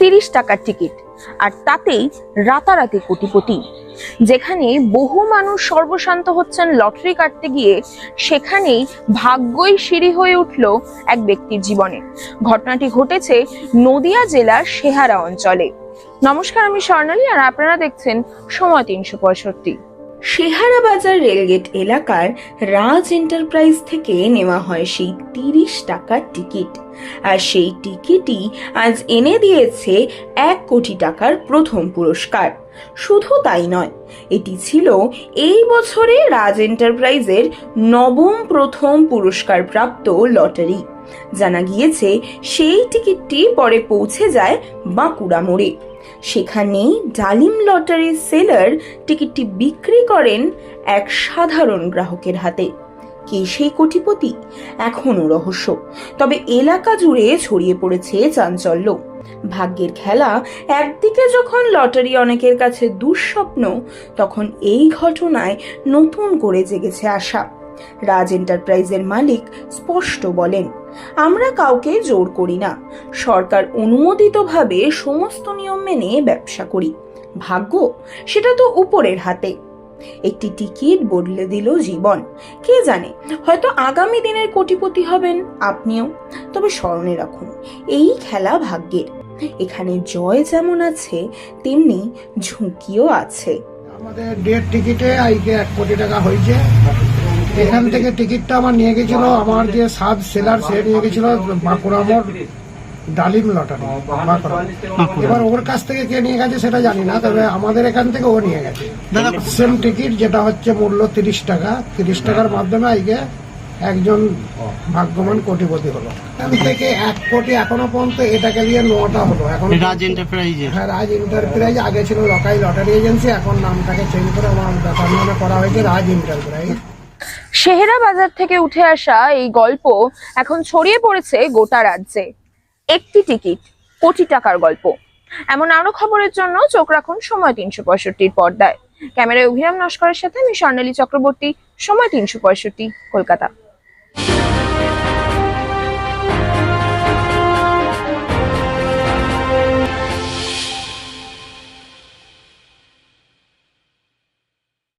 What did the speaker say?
তিরিশ টাকার টিকিট, আর তাতেই রাতারাতি কোটিপতি। যেখানে বহু মানুষ সর্বশান্ত হচ্ছেন লটারি কাটতে গিয়ে, সেখানেই ভাগ্যই সিঁড়ি হয়ে উঠল এক ব্যক্তির জীবনে। ঘটনাটি ঘটেছে নদিয়া জেলার সেহারা অঞ্চলে। নমস্কার, আমি স্বর্ণালী, আর আপনারা দেখছেন সময় তিনশো পঁয়ষট্টি। সেহারা বাজার রেলগেট এলাকার রাজ এন্টারপ্রাইজ থেকে নেওয়া হয় সেই তিরিশ টাকার টিকিট। আর সেই টিকিটই আজ এনে দিয়েছে এক কোটি টাকার প্রথম পুরস্কার। শুধু তাই নয়, এটি ছিল এই বছরে রাজ এন্টারপ্রাইজের নবম প্রথম পুরস্কার প্রাপ্ত লটারি। জানা গিয়েছে, সেই টিকিটটি পরে পৌঁছে যায় বাঁকুড়া মোড়ে। সেখানেই ডালিম লটারির সেলার টিকিটটি বিক্রি করেন এক সাধারণ গ্রাহকের হাতে। কে সেই কোটিপতি? এখনও রহস্য। তবে এলাকা জুড়ে ছড়িয়ে পড়েছে চাঞ্চল্য। ভাগ্যের খেলা, একদিকে যখন লটারি অনেকের কাছে দুঃস্বপ্ন, তখন এই ঘটনায় নতুন করে জেগেছে আশা। রাজ এন্টারপ্রাইজের মালিক স্পষ্ট বলেন, আমরা কাউকে জোর করি না। সরকার অনুমোদিতভাবে সমস্ত নিয়ম মেনে ব্যবসা করি। ভাগ্য, সেটা তো উপরের হাতে। একটি টিকিট বদলে দিল জীবন। কে জানে, হয়তো আগামী দিনের কোটিপতি হবেন আপনিও। তবে স্মরণে রাখুন, এই খেলা ভাগ্যের। এখানে জয় যেমন আছে, তেমনি ঝুঁকিও আছে। আমাদের ডেট টিকিটে আজকে এক কোটি টাকা হয়েছে। এখান থেকে টিকিটটা আমার নিয়ে গেছিল আমার যে সাব সেলার সে নিয়ে গেছিল বাঁকুড়া মোড় ডালিম লটারি এবার ওর কাছ থেকে কে নিয়ে গেছে সেটা জানি না তবে আমাদের এখান থেকে ও নিয়ে গেছে। সেম টিকিট যেটা হচ্ছে মূল্য তিরিশ টাকা তিরিশ টাকার মাধ্যমে আজকে একজন ভাগ্যবান কোটিপতি হলো। এখান থেকে এক কোটি এখনও পর্যন্ত এটাকে দিয়ে নটা হলো। এখন রাজ এন্টারপ্রাইজে হ্যাঁ রাজ এন্টারপ্রাইজ আগে ছিল লকাই লটারি এজেন্সি এখন নামটাকে চেঞ্জ করে আমার ব্যাপার নামে করা হয়েছে রাজ এন্টারপ্রাইজ সেহেরা বাজার থেকে উঠে আসা এই গল্প এখন ছড়িয়ে পড়েছে গোটা রাজ্যে। একটি টিকিট, কোটি টাকার গল্প। এমন আরও খবরের জন্য চোখ রাখুন সময় তিনশো পঁয়ষট্টির পর্দায়। ক্যামেরায় অভিরাম নস্করের সাথে আমি স্বর্ণালী চক্রবর্তী, সময় তিনশো পঁয়ষট্টি, কলকাতা।